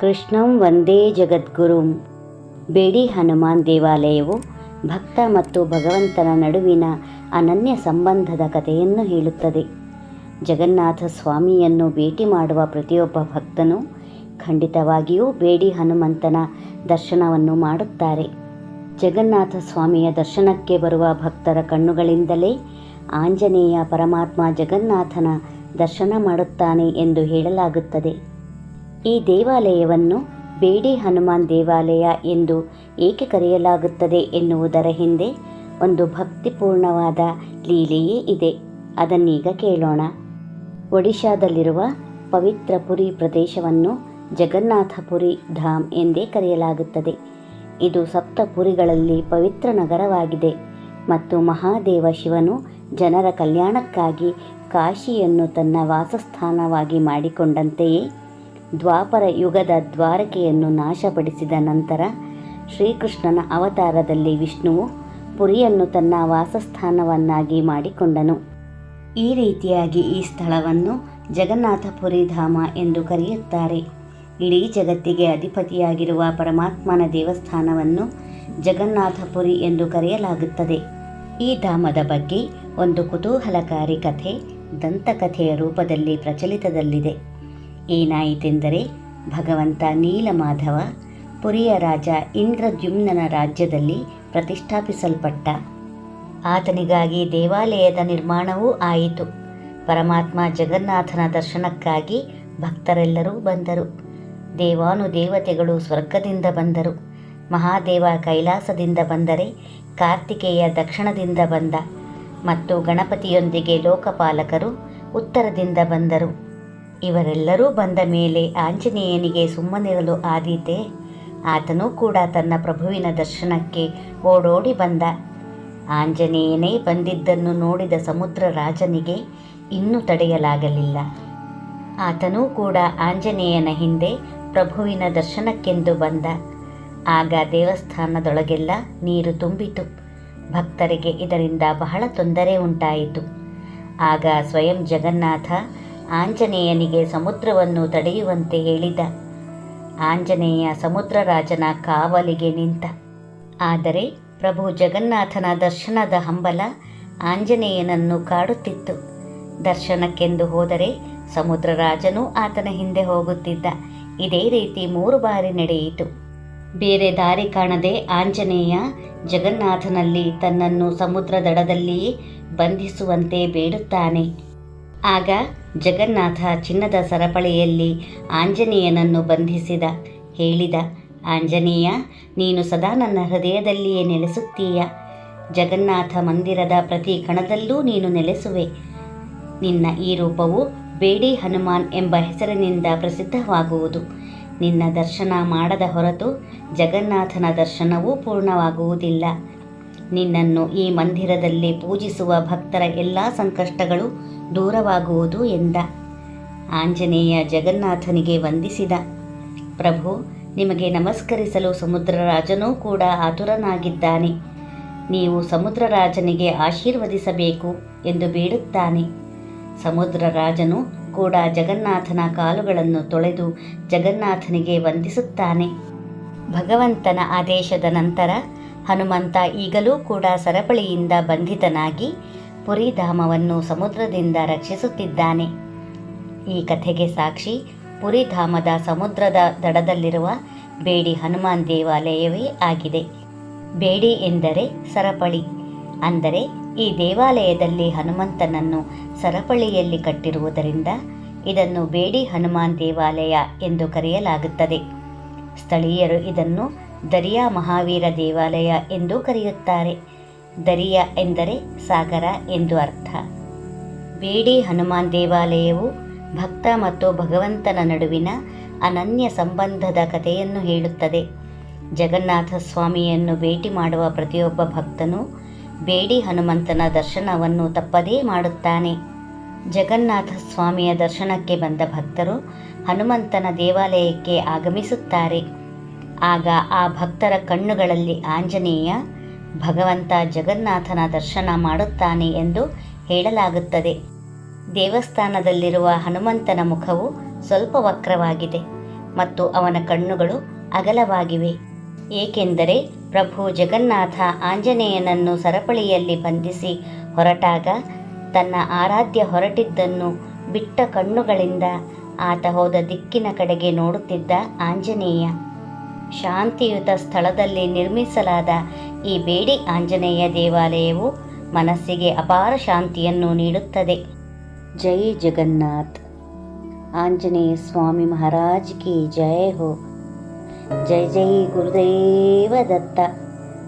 ಕೃಷ್ಣಂ ವಂದೇ ಜಗದ್ಗುರುಂ. ಬೇಡಿ ಹನುಮಾನ್ ದೇವಾಲಯವು ಭಕ್ತ ಮತ್ತು ಭಗವಂತನ ನಡುವಿನ ಅನನ್ಯ ಸಂಬಂಧದ ಕಥೆಯನ್ನು ಹೇಳುತ್ತದೆ. ಜಗನ್ನಾಥ ಸ್ವಾಮಿಯನ್ನು ಭೇಟಿ ಮಾಡುವ ಪ್ರತಿಯೊಬ್ಬ ಭಕ್ತನು ಖಂಡಿತವಾಗಿಯೂ ಬೇಡಿ ಹನುಮಂತನ ದರ್ಶನವನ್ನು ಮಾಡುತ್ತಾರೆ. ಜಗನ್ನಾಥ ಸ್ವಾಮಿಯ ದರ್ಶನಕ್ಕೆ ಬರುವ ಭಕ್ತರ ಕಣ್ಣುಗಳಿಂದಲೇ ಆಂಜನೇಯ ಪರಮಾತ್ಮ ಜಗನ್ನಾಥನ ದರ್ಶನ ಮಾಡುತ್ತಾನೆ ಎಂದು ಹೇಳಲಾಗುತ್ತದೆ. ಈ ದೇವಾಲಯವನ್ನು ಬೇಡಿ ಹನುಮಾನ್ ದೇವಾಲಯ ಎಂದು ಏಕೆ ಕರೆಯಲಾಗುತ್ತದೆ ಎನ್ನುವುದರ ಹಿಂದೆ ಒಂದು ಭಕ್ತಿಪೂರ್ಣವಾದ ಲೀಲೆಯೇ ಇದೆ. ಅದನ್ನೀಗ ಕೇಳೋಣ. ಒಡಿಶಾದಲ್ಲಿರುವ ಪವಿತ್ರ ಪುರಿ ಪ್ರದೇಶವನ್ನು ಜಗನ್ನಾಥಪುರಿ ಧಾಮ್ ಎಂದೇ ಕರೆಯಲಾಗುತ್ತದೆ. ಇದು ಸಪ್ತಪುರಿಗಳಲ್ಲಿ ಪವಿತ್ರ ನಗರವಾಗಿದೆ ಮತ್ತು ಮಹಾದೇವ ಶಿವನು ಜನರ ಕಲ್ಯಾಣಕ್ಕಾಗಿ ಕಾಶಿಯನ್ನು ತನ್ನ ವಾಸಸ್ಥಾನವಾಗಿ ಮಾಡಿಕೊಂಡಂತೆಯೇ ದ್ವಾಪರ ಯುಗದ ದ್ವಾರಕೆಯನ್ನು ನಾಶಪಡಿಸಿದ ನಂತರ ಶ್ರೀಕೃಷ್ಣನ ಅವತಾರದಲ್ಲಿ ವಿಷ್ಣುವು ಪುರಿಯನ್ನು ತನ್ನ ವಾಸಸ್ಥಾನವನ್ನಾಗಿ ಮಾಡಿಕೊಂಡನು. ಈ ರೀತಿಯಾಗಿ ಈ ಸ್ಥಳವನ್ನು ಜಗನ್ನಾಥಪುರಿ ಧಾಮ ಎಂದು ಕರೆಯುತ್ತಾರೆ. ಇಡೀ ಜಗತ್ತಿಗೆ ಅಧಿಪತಿಯಾಗಿರುವ ಪರಮಾತ್ಮನ ದೇವಸ್ಥಾನವನ್ನು ಜಗನ್ನಾಥಪುರಿ ಎಂದು ಕರೆಯಲಾಗುತ್ತದೆ. ಈ ಧಾಮದ ಬಗ್ಗೆ ಒಂದು ಕುತೂಹಲಕಾರಿ ಕಥೆ ದಂತಕಥೆಯ ರೂಪದಲ್ಲಿ ಪ್ರಚಲಿತದಲ್ಲಿದೆ. ಏನಾಯಿತೆಂದರೆ ಭಗವಂತ ನೀಲಮಾಧವ, ಪುರಿಯ ರಾಜ ಇಂದ್ರದ್ಯುಮ್ನನ ರಾಜ್ಯದಲ್ಲಿ ಪ್ರತಿಷ್ಠಾಪಿಸಲ್ಪಟ್ಟ. ಆತನಿಗಾಗಿ ದೇವಾಲಯದ ನಿರ್ಮಾಣವೂ ಆಯಿತು. ಪರಮಾತ್ಮ ಜಗನ್ನಾಥನ ದರ್ಶನಕ್ಕಾಗಿ ಭಕ್ತರೆಲ್ಲರೂ ಬಂದರು. ದೇವಾನುದೇವತೆಗಳು ಸ್ವರ್ಗದಿಂದ ಬಂದರು. ಮಹಾದೇವ ಕೈಲಾಸದಿಂದ ಬಂದರೆ ಕಾರ್ತಿಕೇಯ ದಕ್ಷಿಣದಿಂದ ಬಂದ. ಮತ್ತು ಗಣಪತಿಯೊಂದಿಗೆ ಲೋಕಪಾಲಕರು ಉತ್ತರದಿಂದ ಬಂದರು. ಇವರೆಲ್ಲರೂ ಬಂದ ಮೇಲೆ ಆಂಜನೇಯನಿಗೆ ಸುಮ್ಮನಿರಲು ಆದೀತೆ. ಆತನೂ ಕೂಡ ತನ್ನ ಪ್ರಭುವಿನ ದರ್ಶನಕ್ಕೆ ಓಡೋಡಿ ಬಂದ. ಆಂಜನೇಯನೇ ಬಂದಿದ್ದನ್ನು ನೋಡಿದ ಸಮುದ್ರ ರಾಜನಿಗೆ ಇನ್ನೂ ತಡೆಯಲಾಗಲಿಲ್ಲ. ಆತನೂ ಕೂಡ ಆಂಜನೇಯನ ಹಿಂದೆ ಪ್ರಭುವಿನ ದರ್ಶನಕ್ಕೆಂದು ಬಂದ. ಆಗ ದೇವಸ್ಥಾನದೊಳಗೆಲ್ಲ ನೀರು ತುಂಬಿತು. ಭಕ್ತರಿಗೆ ಇದರಿಂದ ಬಹಳ ತೊಂದರೆ ಉಂಟಾಯಿತು. ಆಗ ಸ್ವಯಂ ಜಗನ್ನಾಥ ಆಂಜನೇಯನಿಗೆ ಸಮುದ್ರವನ್ನು ತಡೆಯುವಂತೆ ಹೇಳಿದ. ಆಂಜನೇಯ ಸಮುದ್ರರಾಜನ ಕಾವಲಿಗೆ ನಿಂತ. ಆದರೆ ಪ್ರಭು ಜಗನ್ನಾಥನ ದರ್ಶನದ ಹಂಬಲ ಆಂಜನೇಯನನ್ನು ಕಾಡುತ್ತಿತ್ತು. ದರ್ಶನಕ್ಕೆಂದು ಹೋದರೆ ಸಮುದ್ರರಾಜನೂ ಆತನ ಹಿಂದೆ ಹೋಗುತ್ತಿದ್ದ. ಇದೇ ರೀತಿ ಮೂರು ಬಾರಿ ನಡೆಯಿತು. ಬೇರೆ ದಾರಿ ಕಾಣದೆ ಆಂಜನೇಯ ಜಗನ್ನಾಥನಲ್ಲಿ ತನ್ನನ್ನು ಸಮುದ್ರ ದಡದಲ್ಲಿಯೇ ಬಂಧಿಸುವಂತೆ ಬೇಡುತ್ತಾನೆ. ಆಗ ಜಗನ್ನಾಥ ಚಿನ್ನದ ಸರಪಳಿಯಲ್ಲಿ ಆಂಜನೇಯನನ್ನು ಬಂಧಿಸಿದ. ಹೇಳಿದ, ಆಂಜನೇಯ, ನೀನು ಸದಾ ನನ್ನ ಹೃದಯದಲ್ಲಿಯೇ ನೆಲೆಸುತ್ತೀಯ. ಜಗನ್ನಾಥ ಮಂದಿರದ ಪ್ರತಿ ಕಣದಲ್ಲೂ ನೀನು ನೆಲೆಸುವೆ. ನಿನ್ನ ಈ ರೂಪವು ಬೇಡಿ ಹನುಮಾನ್ ಎಂಬ ಹೆಸರಿನಿಂದ ಪ್ರಸಿದ್ಧವಾಗುವುದು. ನಿನ್ನ ದರ್ಶನ ಮಾಡದ ಹೊರತು ಜಗನ್ನಾಥನ ದರ್ಶನವೂ ಪೂರ್ಣವಾಗುವುದಿಲ್ಲ. ನಿನ್ನನ್ನು ಈ ಮಂದಿರದಲ್ಲಿ ಪೂಜಿಸುವ ಭಕ್ತರ ಎಲ್ಲ ಸಂಕಷ್ಟಗಳು ದೂರವಾಗುವುದು ಎಂದ. ಆಂಜನೇಯ ಜಗನ್ನಾಥನಿಗೆ ವಂದಿಸಿದ. ಪ್ರಭು, ನಿಮಗೆ ನಮಸ್ಕರಿಸಲು ಸಮುದ್ರರಾಜನೂ ಕೂಡ ಆತುರನಾಗಿದ್ದಾನೆ. ನೀವು ಸಮುದ್ರರಾಜನಿಗೆ ಆಶೀರ್ವದಿಸಬೇಕು ಎಂದು ಬೇಡುತ್ತಾನೆ. ಸಮುದ್ರರಾಜನು ಕೂಡ ಜಗನ್ನಾಥನ ಕಾಲುಗಳನ್ನು ತೊಳೆದು ಜಗನ್ನಾಥನಿಗೆ ವಂದಿಸುತ್ತಾನೆ. ಭಗವಂತನ ಆದೇಶದ ನಂತರ ಹನುಮಂತ ಈಗಲೂ ಕೂಡ ಸರಪಳಿಯಿಂದ ಬಂಧಿತನಾಗಿ ಪುರಿಧಾಮವನ್ನು ಸಮುದ್ರದಿಂದ ರಕ್ಷಿಸುತ್ತಿದ್ದಾನೆ. ಈ ಕಥೆಗೆ ಸಾಕ್ಷಿ ಪುರಿಧಾಮದ ಸಮುದ್ರದ ದಡದಲ್ಲಿರುವ ಬೇಡಿ ಹನುಮಾನ್ ದೇವಾಲಯವೇ ಆಗಿದೆ. ಬೇಡಿ ಎಂದರೆ ಸರಪಳಿ. ಅಂದರೆ ಈ ದೇವಾಲಯದಲ್ಲಿ ಹನುಮಂತನನ್ನು ಸರಪಳಿಯಲ್ಲಿ ಕಟ್ಟಿರುವುದರಿಂದ ಇದನ್ನು ಬೇಡಿ ಹನುಮಾನ್ ದೇವಾಲಯ ಎಂದು ಕರೆಯಲಾಗುತ್ತದೆ. ಸ್ಥಳೀಯರು ಇದನ್ನು ದರಿಯಾ ಮಹಾವೀರ ದೇವಾಲಯ ಎಂದು ಕರೆಯುತ್ತಾರೆ. ದರಿಯಾ ಎಂದರೆ ಸಾಗರ ಎಂದು ಅರ್ಥ. ಬೇಡಿ ಹನುಮಾನ್ ದೇವಾಲಯವು ಭಕ್ತ ಮತ್ತು ಭಗವಂತನ ನಡುವಿನ ಅನನ್ಯ ಸಂಬಂಧದ ಕಥೆಯನ್ನು ಹೇಳುತ್ತದೆ. ಜಗನ್ನಾಥ ಸ್ವಾಮಿಯನ್ನು ಭೇಟಿ ಮಾಡುವ ಪ್ರತಿಯೊಬ್ಬ ಭಕ್ತನು ಬೇಡಿ ಹನುಮಂತನ ದರ್ಶನವನ್ನು ತಪ್ಪದೇ ಮಾಡುತ್ತಾನೆ. ಜಗನ್ನಾಥ ಸ್ವಾಮಿಯ ದರ್ಶನಕ್ಕೆ ಬಂದ ಭಕ್ತರು ಹನುಮಂತನ ದೇವಾಲಯಕ್ಕೆ ಆಗಮಿಸುತ್ತಾರೆ. ಆಗ ಆ ಭಕ್ತರ ಕಣ್ಣುಗಳಲ್ಲಿ ಆಂಜನೇಯ, ಭಗವಂತ ಜಗನ್ನಾಥನ ದರ್ಶನ ಮಾಡುತ್ತಾನೆ ಎಂದು ಹೇಳಲಾಗುತ್ತದೆ. ದೇವಸ್ಥಾನದಲ್ಲಿರುವ ಹನುಮಂತನ ಮುಖವು ಸ್ವಲ್ಪ ವಕ್ರವಾಗಿದೆ ಮತ್ತು ಅವನ ಕಣ್ಣುಗಳು ಅಗಲವಾಗಿವೆ. ಏಕೆಂದರೆ ಪ್ರಭು ಜಗನ್ನಾಥ ಆಂಜನೇಯನನ್ನು ಸರಪಳಿಯಲ್ಲಿ ಬಂಧಿಸಿ ಹೊರಟಾಗ ತನ್ನ ಆರಾಧ್ಯ ಹೊರಟಿದ್ದನ್ನು ಬಿಟ್ಟ ಕಣ್ಣುಗಳಿಂದ ಆತ ಹೋದ ದಿಕ್ಕಿನ ಕಡೆಗೆ ನೋಡುತ್ತಿದ್ದ ಆಂಜನೇಯ. ಶಾಂತಿಯುತ ಸ್ಥಳದಲ್ಲಿ ನಿರ್ಮಿಸಲಾದ ಈ ಬೇಡಿ ಆಂಜನೇಯ ದೇವಾಲಯವು ಮನಸ್ಸಿಗೆ ಅಪಾರ ಶಾಂತಿಯನ್ನು ನೀಡುತ್ತದೆ. ಜೈ ಜಗನ್ನಾಥ್. ಆಂಜನೇಯ ಸ್ವಾಮಿ ಮಹಾರಾಜ್ ಕಿ ಜಯ ಹೋ. ಜೈ ಜೈ ಗುರುದೇವ ದತ್ತ.